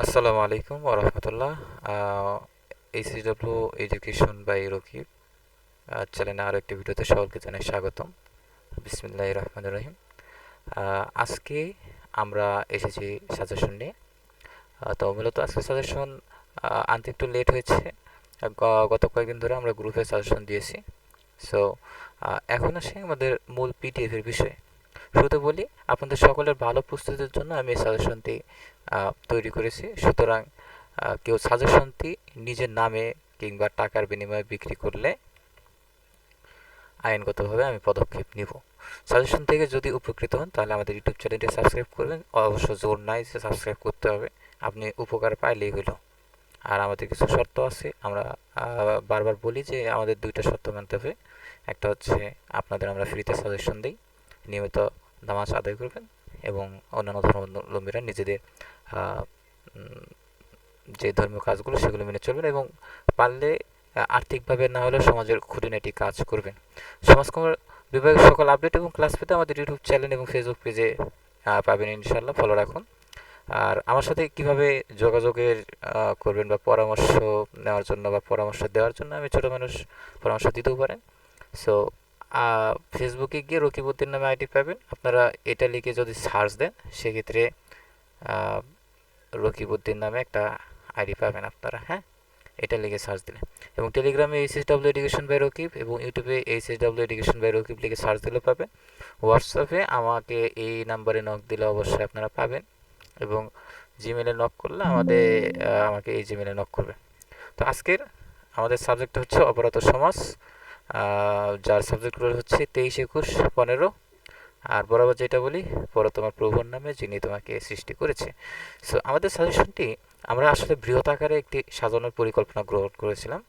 আসসালামু আলাইকুম ওরহমতুল্লাহ এইচডব্লিউ এডুকেশন বাই রকিব চ্যানেলে আরও একটি ভিডিওতে সকলকে জানাই স্বাগতম। বিসমিল্লাহ রহমান রহিম। আজকে আমরা এসেছি সাজেশন নিয়ে। তো মূলত আজকে সাজেশন আনতে একটু লেট হয়েছে। গত কয়েকদিন ধরে আমরা গ্রুপে সাজেশন দিয়েছি। সো এখন আসি আমাদের মূল পিডিএফ এর বিষয়ে। শুরুতে বলি, আপনাদের সকলের ভালো প্রস্তুতির জন্য আমি এই সাজেশনটি তৈরি করেছি। সুতরাং কেউ সাজেশনটি নিজের নামে কিংবা টাকার বিনিময়ে বিক্রি করলে আইনগতভাবে আমি পদক্ষেপ নিব। সাজেশন থেকে যদি উপকৃত হন, তাহলে আমাদের ইউটিউব চ্যানেলটি সাবস্ক্রাইব করবেন। অবশ্য জোর নাই যে সাবস্ক্রাইব করতে হবে। আপনি উপকার পাইলেই হলো আর আমাদের কিছু শর্ত আছে। আমরা বারবার বলি যে আমাদের দুইটা শর্ত মানতে হবে। একটা হচ্ছে, আপনাদের আমরা ফ্রিতে সাজেশন দিই। নিয়মিত নামাজ আদায় করবেন এবং অন্যান্য ধর্মাবলম্বীরা নিজেদের যে ধর্মীয় কাজগুলো সেগুলো মেনে চলবেন এবং পারলে আর্থিকভাবে না হলেও সমাজের খুঁটিনাটি কাজ করবেন। সমাজকর্ম বিভাগের সকল আপডেট এবং ক্লাস পেতে আমাদের ইউটিউব চ্যানেল এবং ফেসবুক পেজে পাবেন ইনশাল্লাহ ফলো রাখুন। আর আমার সাথে কীভাবে যোগাযোগের করবেন বা পরামর্শ নেওয়ার জন্য বা পরামর্শ দেওয়ার জন্য আমি ছোটো মানুষ পরামর্শ দিতেও পারেন। সো ফেসবুকে গিয়ে রকিবউদ্দিন নামে আইডি পাবেন। আপনারা এটা লিখে যদি সার্চ দেন, সেক্ষেত্রে রকিবউদ্দিন নামে একটা আইডি পাবেন আপনারা হ্যাঁ? এটা লিখে সার্চ দিলে। এবং টেলিগ্রামে H S W education by Rakib এবং ইউটিউবে H S W education by Rakib লিখে সার্চ দিলে পাবেন। হোয়াটসঅ্যাপে আমাকে এই নাম্বারে নক দিলে অবশ্যই আপনারা পাবেন এবং জিমেলে নক করলে আমাদের আমাকে এই জিমেলে নক করবে। তো আজকের আমাদের সাবজেক্টটা হচ্ছে অপরাধ সমাজ। যার সাবজেক্টগুলো হচ্ছে তেইশ একুশ পনেরো। আর বরাবর যেটা বলি পর তোমার প্রভুর নামে যিনি তোমাকে সৃষ্টি করেছে। সো আমাদের সাজেশনটি আমরা আসলে বৃহৎ আকারে একটি সাজানোর পরিকল্পনা গ্রহণ করেছিলাম।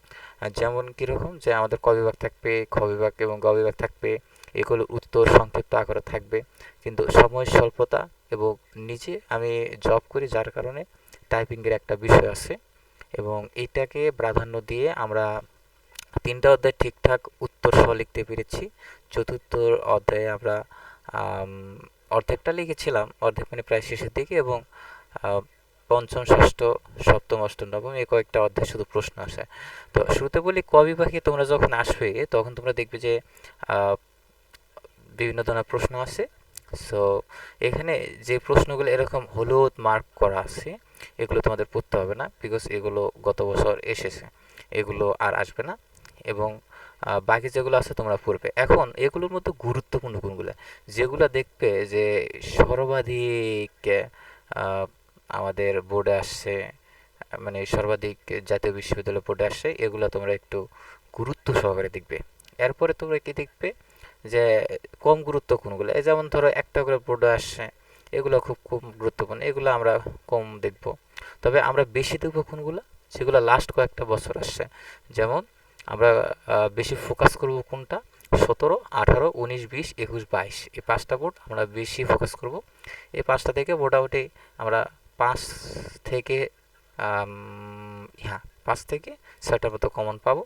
যেমন কীরকম যে আমাদের ক বিভাগ থাকবে, খ এবং গ থাকবে, এগুলো উত্তর, সংক্ষিপ্ত আকারে থাকবে। কিন্তু সময় স্বল্পতা এবং নিজে আমি জব করি যার কারণে টাইপিংয়ের একটা বিষয় আছে। এবং এইটাকে প্রাধান্য দিয়ে আমরা তিনটা অধ্যায় ঠিকঠাক উত্তর সহ লিখতে পেরেছি। চতুর্থ অধ্যায়ে আমরা অর্ধেকটা লিখেছিলাম, অর্ধেক মানে প্রায় শেষের দিকে এবং পঞ্চম, ষষ্ঠ, সপ্তম, অষ্টম, নবম এই কয়েকটা অধ্যায় শুধু প্রশ্ন আসে। তো শুরুতে বলি, ক বিভাগে তোমরা যখন আসবে, তখন তোমরা দেখবে যে বিভিন্ন ধরনের প্রশ্ন আছে সো, এখানে যে প্রশ্নগুলো এরকম হলুদ মার্ক করা আছে, এগুলো তোমাদের পড়তে হবে না, বিকজ এগুলো গত বছর এসেছে। এগুলো আর আসবে না। এবং বাকি যেগুলো আছে তোমরা পড়বে। এখন এগুলোর মধ্যে গুরুত্বপূর্ণ কোনগুলো? যেগুলো দেখবে যে সর্বাধিক আমাদের বোর্ডে আসছে মানে সর্বাধিক জাতীয় বিশ্ববিদ্যালয় বোর্ডে আসছে, এগুলো তোমরা একটু গুরুত্ব সহকারে দেখবে। এরপরে তোমরা কি দেখবে? যে কম গুরুত্ব কোনগুলো? যেমন ধরো একটা করে বোর্ডে আসছে, এগুলো খুব খুব গুরুত্বপূর্ণ, এগুলো আমরা কম দেখব। তবে আমরা বেশি দেখব কোনগুলো? সেগুলো লাস্ট কয়েকটা বছর আসছে। যেমন আমরা বেশি ফোকাস করব কোনটা? সতেরো, আঠারো, উনিশ, বিশ, একুশ, বাইশ। এই পাঁচটা বোর্ড আমরা বেশি ফোকাস করব। এই পাঁচটা থেকে মোটামুটি আমরা পাঁচ থেকে হ্যাঁ পাঁচ থেকে ছয়টার মতো কমন পাবো।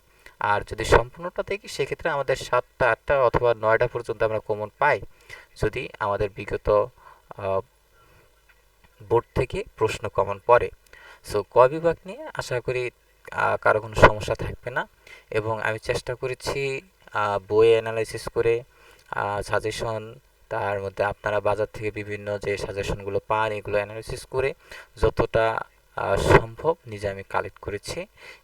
আর যদি সম্পূর্ণটা দেখি, সেক্ষেত্রে আমাদের সাতটা, আটটা অথবা নয়টা পর্যন্ত আমরা কমন পাই। যদি আমাদের বিগত বোর্ড থেকে প্রশ্ন কমন পড়ে। সো ক বিভাগ নিয়ে আশা করি কারও কোনো সমস্যা থাকবে না। এবং আমি চেষ্টা করেছি বই অ্যানালাইসিস করে সাজেশন তার মধ্যে আপনারা বাজার থেকে বিভিন্ন যে সাজেশনগুলো পান, এগুলো অ্যানালাইসিস করে যতটা সম্ভব নিজে আমি কালেক্ট করেছি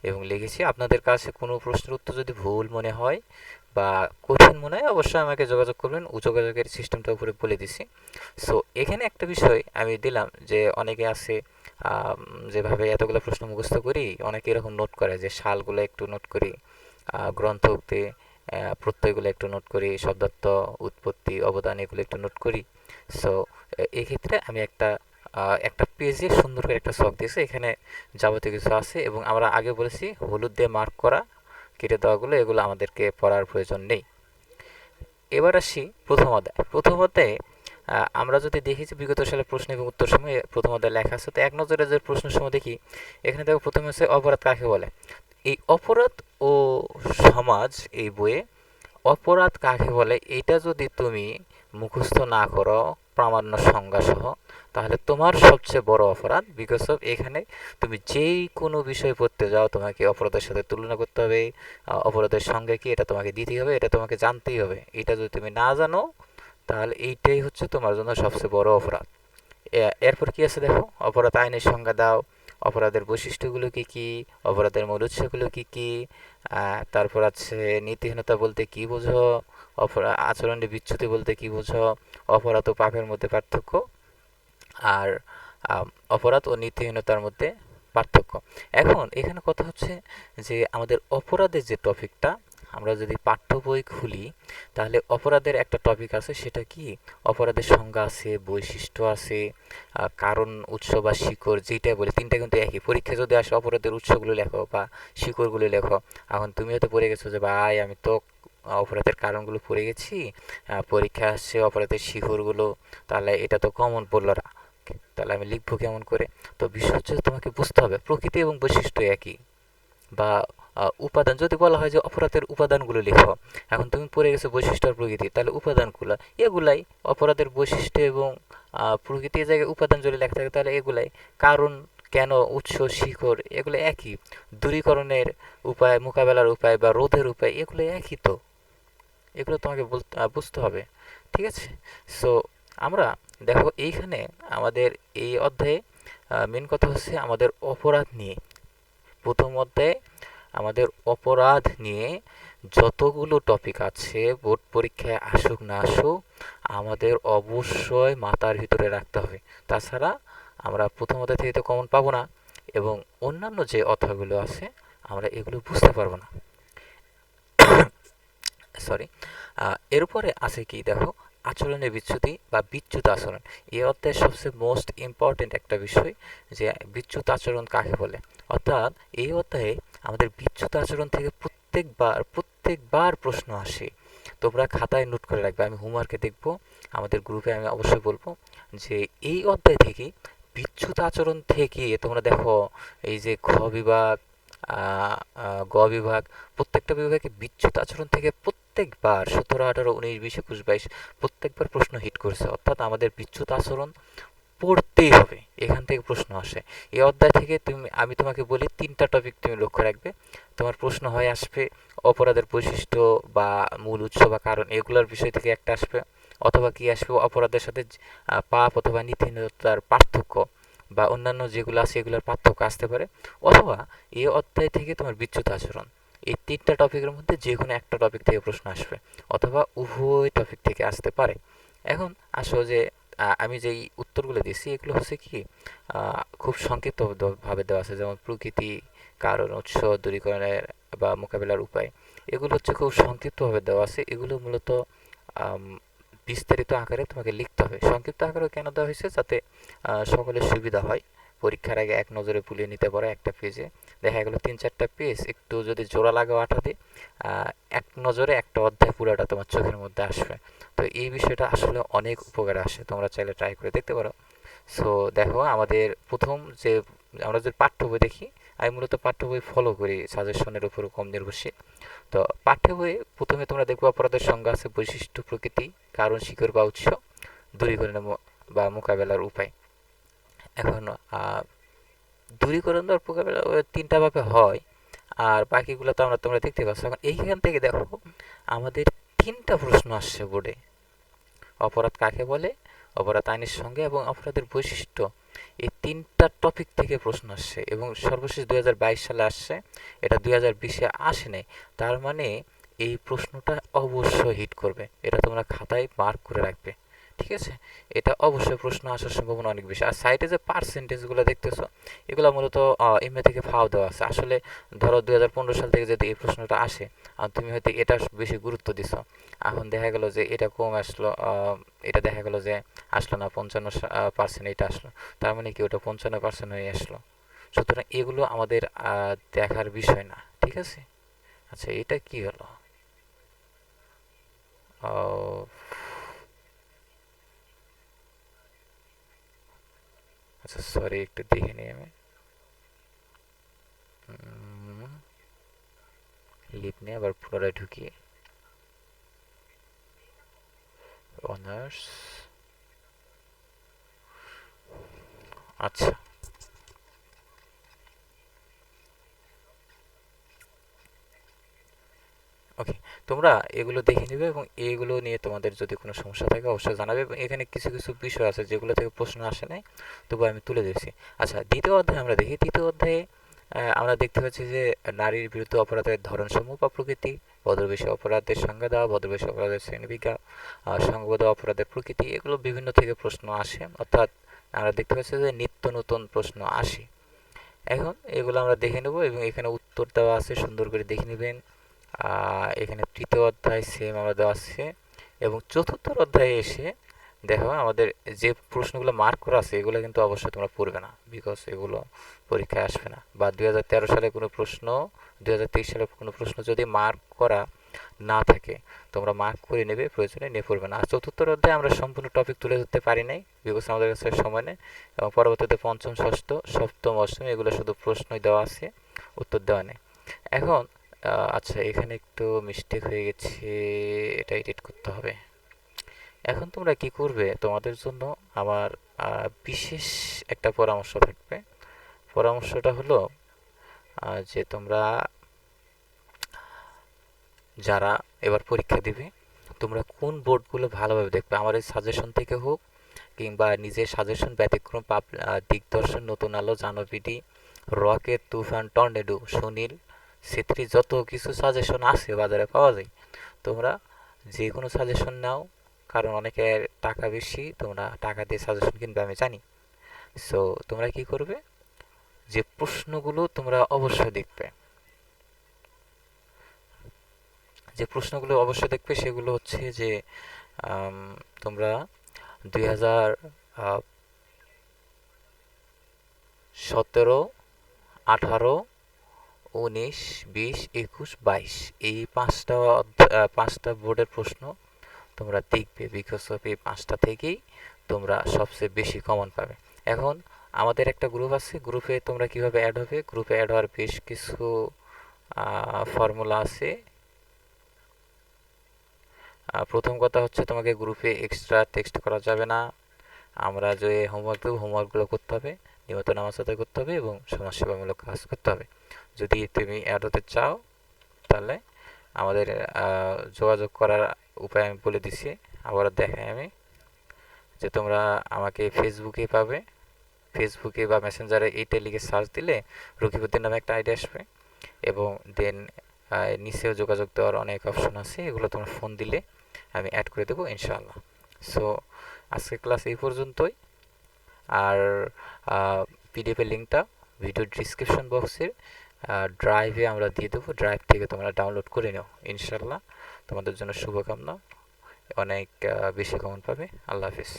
এবং লিখেছি। আপনাদের কাছে কোনো প্রশ্নের উত্তর যদি ভুল মনে হয় বা কঠিন মনে হয়, অবশ্যই আমাকে যোগাযোগ করবেন। ও যোগাযোগের সিস্টেমটা উপরে বলে দিছি। সো এখানে একটা বিষয় আমি দিলাম যে, অনেকে আছে যেভাবে এতগুলো প্রশ্ন মুখস্থ করি, অনেকে এরকম নোট করে যে সালগুলো একটু নোট করি গ্রন্থ উক্তি প্রত্যয়গুলো একটু নোট করি শব্দার্থ উৎপত্তি, অবদান এগুলো একটু নোট করি। সো এক্ষেত্রে আমি একটা একটা পেজে সুন্দর করে একটা শখ দিয়েছি, এখানে যাবতীয় কিছু আছে এবং আমরা আগে বলেছি হলুদ দিয়ে মার্ক করা, কেটে দেওয়াগুলো, এগুলো আমাদেরকে পড়ার প্রয়োজন নেই। এবার আসি প্রথম অধ্যায়। প্রথম অধ্যায়ে আমরা যদি দেখি যে বিগত সালের প্রশ্ন এবং উত্তর সময় প্রথম অধ্যায় লেখা আছে, তো এক নজরে যে প্রশ্ন সময় দেখি, এখানে দেখো প্রথমে হচ্ছে অপরাধ কাকে বলে? এই অপরাধ ও সমাজ এই বইয়ে অপরাধ কাকে বলে, এটা যদি তুমি মুখস্থ না করো, প্রামাণ্য সংজ্ঞা সহ, তাহলে তোমার সবচেয়ে বড় অপরাধ বিকজ অফ এখানে তুমি যেই কোনো বিষয় পড়তে যাও, তোমাকে অপরাধের সাথে তুলনা করতে হবে অপরাধের সঙ্গে কি এটা তোমাকে দিতেই হবে, এটা তোমাকে জানতেই হবে। এটা যদি তুমি না জানো তাহলে এইটাই হচ্ছে তোমার জন্য সবচেয়ে বড় অপরাধ। এরপর কি আছে দেখো? অপরাধ আইনের সংজ্ঞা দাও। অপরাধের বৈশিষ্ট্যগুলো কি কি? অপরাধের মূল উৎসগুলো কি কি? তারপর আছে নীতিহীনতা বলতে কি বোঝো? অপরাধ আচরণের বিচ্যুতি বলতে কি বোঝো? অপরাধ ও পাপের মধ্যে পার্থক্য। আর অপরাধ ও নীতিহীনতার মধ্যে পার্থক্য। এখন এখানে কথা হচ্ছে যে আমাদের অপরাধের যে টপিকটা আমরা যদি পাঠ্য বই খুলি, তাহলে অপরাধের একটা টপিক আছে, সেটা কি? অপরাধের সংজ্ঞা আছে, বৈশিষ্ট্য আছে কারণ, উৎস বা শিকড় যেটা বলে, তিনটা কিন্তু একই। পরীক্ষা যদি আসে অপরাধের উৎসগুলো লেখো বা শিকড়গুলো লেখো, এখন তুমি হয়তো পড়ে গেছো যে, ভাই, আমি তো অপরাধের কারণগুলো পড়ে গেছি পরীক্ষা আসছে অপরাধের শিকড়গুলো, তাহলে এটা তো কমন পড়ল না। তাহলে আমি লিখব কেমন করে? তো বিষয় হচ্ছে তোমাকে বুঝতে হবে, প্রকৃতি এবং বৈশিষ্ট্য একই। বা উপাদান। যদি বলা হয় যে অপরাধের উপাদানগুলো লেখো, এখন তুমি পড়ে গেছো বৈশিষ্ট্য আর প্রকৃতি, তাহলে উপাদানগুলো, এগুলাই অপরাধের বৈশিষ্ট্য এবং প্রকৃতির জায়গায় উপাদান যদি লেখা থাকে, তাহলে এগুলাই কারণ, কেন, উৎস, শিখর, এগুলো একই। দূরীকরণের উপায়, মোকাবেলার উপায় বা রোধের উপায়, এগুলো একই তো। এগুলো তোমাকে বুঝতে হবে। ঠিক আছে? সো আমরা দেখো এইখানে আমাদের এই অধ্যায়ে মেন কথা হচ্ছে আমাদের অপরাধ নিয়ে। প্রথম অধ্যায়ে আমাদের অপরাধ নিয়ে যতগুলো টপিক আছে বোর্ড পরীক্ষায় আসুক না আসুক, আমাদের অবশ্যই মাথার ভিতরে রাখতে হবে। তাছাড়া আমরা প্রথম অধ্যায় থেকে তো কমন পাবো না এবং অন্যান্য যে অধ্যায়গুলো আছে, আমরা এগুলো বুঝতে পারব না। সরি এরপরে আছে কি দেখো? আচরণের বিচ্যুতি বা বিচ্যুত আচরণ। এই অধ্যায়ের সবচেয়ে মোস্ট ইম্পর্টেন্ট একটা বিষয় যে বিচ্যুত আচরণ কাকে বলে? অর্থাৎ এই অধ্যায়ে আমাদের বিচ্যুত আচরণ থেকে প্রত্যেকবার প্রত্যেকবার প্রশ্ন আসে। তোমরা খাতায় নোট করে রাখবে। আমি হোমওয়ার্কে দেখব। আমাদের গ্রুপে আমি অবশ্যই বলব যে এই অধ্যায় থেকে বিচ্যুত আচরণ থেকে তোমরা দেখো এই যে ঘ বিভাগ গ বিভাগ, প্রত্যেকটা বিভাগে বিচ্যুত আচরণ থেকে প্রত্যেকবার সতেরো, আঠারো, উনিশ, বিশ একুশ, বাইশ প্রত্যেকবার প্রশ্ন হিট করেছে। অর্থাৎ আমাদের বিচ্যুত আচরণ পড়তেই হবে। এখান থেকে প্রশ্ন আসে। এই অধ্যায় থেকে তুমি আমি তোমাকে বলি, তিনটা টপিক তুমি লক্ষ্য রাখবে। তোমার প্রশ্ন হয় আসবে অপরাধের বৈশিষ্ট্য বা মূল উৎস বা কারণ এগুলোর বিষয় থেকে একটা আসবে, অথবা কি আসবে, অপরাধের সাথে পাপ অথবা নীতিহীনতার পার্থক্য বা অন্যান্য যেগুলো আছে এগুলোর পার্থক্য আসতে পারে। অথবা এই অধ্যায় থেকে তোমার বিচ্যুত আচরণ। এই তিনটা টপিকের মধ্যে যে কোনো একটা টপিক থেকে প্রশ্ন আসবে, অথবা উভয় টপিক থেকে আসতে পারে। এখন আসো যে আমি যেই উত্তরগুলো দিয়েছি, এগুলো হচ্ছে কি খুব সংক্ষিপ্তভাবে দেওয়া আছে, যেমন প্রকৃতি, কারণ, উৎস, দূরীকরণের বা মোকাবিলার উপায়। এগুলো হচ্ছে খুব সংক্ষিপ্তভাবে দেওয়া আছে, এগুলো মূলত বিস্তারিত আকারে তোমাকে লিখতে হবে। সংক্ষিপ্ত আকারে কেন দেওয়া হয়েছে? যাতে সকলের সুবিধা হয়। পরীক্ষার আগে এক নজরে পুলিয়ে নিতে পারো একটা পেজে দেখা গেলো তিন চারটা পেজ একটু যদি জোড়া লাগাও আঠাতে এক নজরে একটা অধ্যায় পুরোটা তোমার চোখের মধ্যে আসবে। তো এই বিষয়টা আসলে অনেক উপকারে আসে, তোমরা চাইলে ট্রাই করে দেখতে পারো। সো দেখো, আমাদের প্রথম যে, আমরা যদি পাঠ্য বই দেখি, আমি মূলত পাঠ্য বই ফলো করি সাজেশনের উপর কম নির্ভরশীল। তো পাঠ্য বইয়ে প্রথমে তোমরা দেখব অপরাধের সংজ্ঞা আছে বৈশিষ্ট্য, প্রকৃতি, কারণ, শিকড় বা উৎস দূরীকরণ বা মোকাবেলার উপায়। এখন। দূরীকরণ মোকাবেলা তিনটা ভাবে হয়। আর বাকিগুলো তো আমরা তোমরা দেখতে পাচ্ছ। এখন এইখান থেকে দেখো, আমাদের তিনটা প্রশ্ন আসছে বোর্ডে। অপরাধ কাকে বলে, অপরাধ আইনের সঙ্গে এবং অপরাধের বৈশিষ্ট্য। এই তিনটা টপিক থেকে প্রশ্ন আসছে এবং সর্বশেষ দু হাজার বাইশ সালে আসছে। এটা দুই হাজার বিশে আসে নাই তার মানে এই প্রশ্নটা অবশ্যই হিট করবে। এটা তোমরা খাতায় মার্ক করে রাখবে। ঠিক আছে? এটা অবশ্যই প্রশ্ন আসার সম্ভাবনা অনেক বেশি। আর সাইডে যে পার্সেন্টেজগুলো দেখতেছো, এগুলো মূলত এমএ থেকে ফাও দেওয়া আছে। আসলে ধরো দুই সাল থেকে যদি এই প্রশ্নটা আসে, আর তুমি হয়তো এটা বেশি গুরুত্ব দিছো, এখন দেখা গেলো যে এটা কম আসলো এটা দেখা গেল যে আসলো না, পঞ্চান্ন পার্সেন্ট এটা আসলো। তার মানে কি ওটা পঞ্চান্ন পার্সেন্ট হয়ে আসলো? সুতরাং এগুলো আমাদের দেখার বিষয় না, ঠিক আছে? আচ্ছা এটা কি হলো? আচ্ছা সরি একটু দেখে নিই আমি। লিপ নিয়ে আবার পুনরায় ঢুকি অনার্স আচ্ছা। তোমরা এগুলো দেখে নিবে এবং এগুলো নিয়ে তোমাদের যদি কোনো সমস্যা থাকে অবশ্যই জানাবে এবং এখানে কিছু কিছু বিষয় আছে যেগুলো থেকে প্রশ্ন আসে নাই, তবু আমি তুলে দিয়েছি আচ্ছা দ্বিতীয় অধ্যায় আমরা দেখি। দ্বিতীয় অধ্যায়ে আমরা দেখতে পাচ্ছি যে নারীর বিরুদ্ধে অপরাধের ধরন সমূহ বা প্রকৃতি বদরবেশী অপরাধের সংজ্ঞা দেওয়া বদরবেশী অপরাধের শ্রেণীবিজ্ঞা সংবাদ অপরাধের প্রকৃতি, এগুলো বিভিন্ন থেকে প্রশ্ন আসে। অর্থাৎ আমরা দেখতে পাচ্ছি যে নিত্য নতুন প্রশ্ন আসে। এখন এগুলো আমরা দেখে নেব এবং এখানে উত্তর দেওয়া আছে, সুন্দর করে দেখে নেবেন। এখানে তৃতীয় অধ্যায় সেম আমরা দেওয়া আছে। এবং চতুর্থ অধ্যায়ে এসে দেখো আমাদের যে প্রশ্নগুলো মার্ক করা আছে, এগুলো কিন্তু অবশ্যই তোমরা পড়বে না বিকজ এগুলো পরীক্ষায় আসবে না। বা দুই হাজার তেরো সালে কোনো প্রশ্ন, দুই হাজার তেইশ সালে কোনো প্রশ্ন যদি মার্ক করা না থাকে, তোমরা মার্ক করে নেবে, প্রয়োজনে নিয়ে পড়বে না। আর চতুর্থ অধ্যায়ে আমরা সম্পূর্ণ টপিক তুলে ধরতে পারি নাই বিকজ আমাদের কাছে সময় নেই। এবং পরবর্তীতে পঞ্চম, ষষ্ঠ, সপ্তম, অষ্টম, এগুলো শুধু প্রশ্নই দেওয়া আছে, উত্তর দেওয়া নেই। এখন আচ্ছা এখানে একটু মিস্টেক হয়ে গেছে, এটা এডিট করতে হবে। এখন তোমরা কি করবে? তোমাদের জন্য আমার বিশেষ একটা পরামর্শ থাকবে। পরামর্শটা হলো যে তোমরা যারা এবার পরীক্ষা দিবে, তোমরা কোন বোর্ডগুলো ভালোভাবে দেখবে? আমার এই সাজেশন থেকে হোক, কিংবা নিজের সাজেশন ব্যতিক্রম পাব দিগদর্শন, নতুন আলো জানবিডি রকেট, তুফান, টর্নেডো, সুনীল সেত্রী যত কিছু সাজেশন আছে বাজারে পাওয়া যায়, তোমরা যে কোনো সাজেশন নাও, কারণ অনেকের টাকা বেশি, তোমরা টাকা দিয়ে সাজেশন কিনবে, আমি জানি। সো তোমরা কি করবে? যে প্রশ্নগুলো তোমরা অবশ্যই দেখবে। যে প্রশ্নগুলো অবশ্যই দেখবে, সেগুলো হচ্ছে যে তোমরা দুই হাজার সতেরো, আঠারো উনিশ, বিশ, একুশ, বাইশ। এই পাঁচটা পাঁচটা বোর্ডের প্রশ্ন তোমরা দেখবে বিকজ অফ এই পাঁচটা থেকেই তোমরা সবচেয়ে বেশি কমন পাবে। এখন আমাদের একটা গ্রুপ আছে গ্রুপে তোমরা কীভাবে অ্যাড হবে? গ্রুপে অ্যাড হওয়ার বেশ কিছু ফর্মুলা আছে। প্রথম কথা হচ্ছে তোমাকে গ্রুপে এক্সট্রা টেক্সট করা যাবে না। আমরা যে হোমওয়ার্ক দেবো হোমওয়ার্কগুলো করতে হবে, নিয়মিত নামাজ আদায় করতে হবে এবং সমাজসেবামূলক কাজ করতে হবে। যদি তুমি অ্যাড হতে চাও, তাহলে আমাদের যোগাযোগ করার উপায় আমি বলে দিছি। আবার দেখাই আমি যে তোমরা আমাকে ফেসবুকে পাবে। ফেসবুকে বা মেসেঞ্জারে এইটা লিখে সার্চ দিলে রকিবুদ্দিন নামে একটা আইডি আসবে এবং দেন নিচেও যোগাযোগ দেওয়ার অনেক অপশন আছে। এগুলো তোমরা ফোন দিলে আমি অ্যাড করে দেবো ইনশাআল্লাহ। সো আজকের ক্লাস এই পর্যন্তই। আর পিডিএফের লিঙ্কটা ভিডিও ডিসক্রিপশন বক্সের ড্রাইভে আমরা দিয়ে দেবো। ড্রাইভ থেকে তোমরা ডাউনলোড করে নাও ইনশাল্লাহ তোমাদের জন্য শুভকামনা। অনেক বেশি কমন পাবে। আল্লাহ হাফিজ।